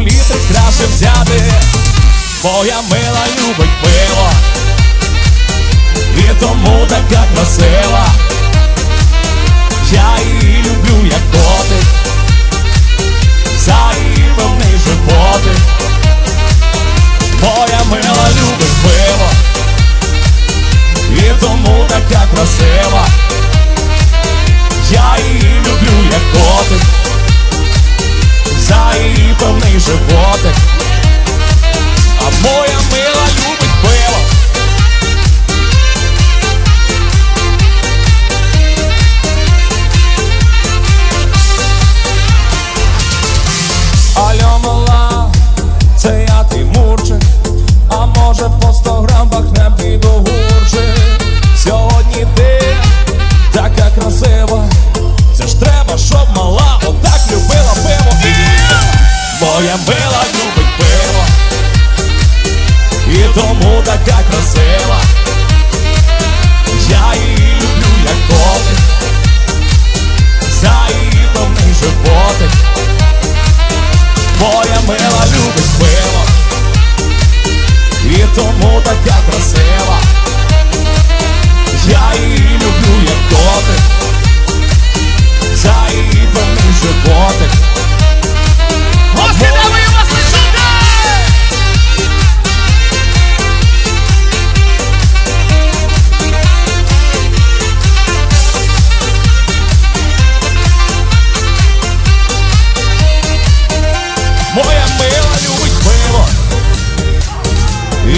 літр краще взяти. Моя мила любить пиво, і тому така красива. Я її люблю, як котик, за її певний животик. Моя мила любить пиво, і тому така красива. Я її люблю, як котик, животик. Мила любить пиво І тому така красива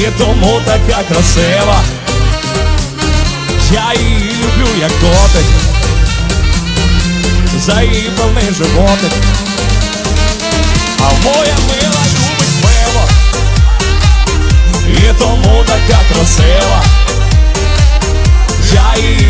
є тому така красива. Я її люблю, як котик, за її животик, а моя мила любить пиво, і тому така красива. Я її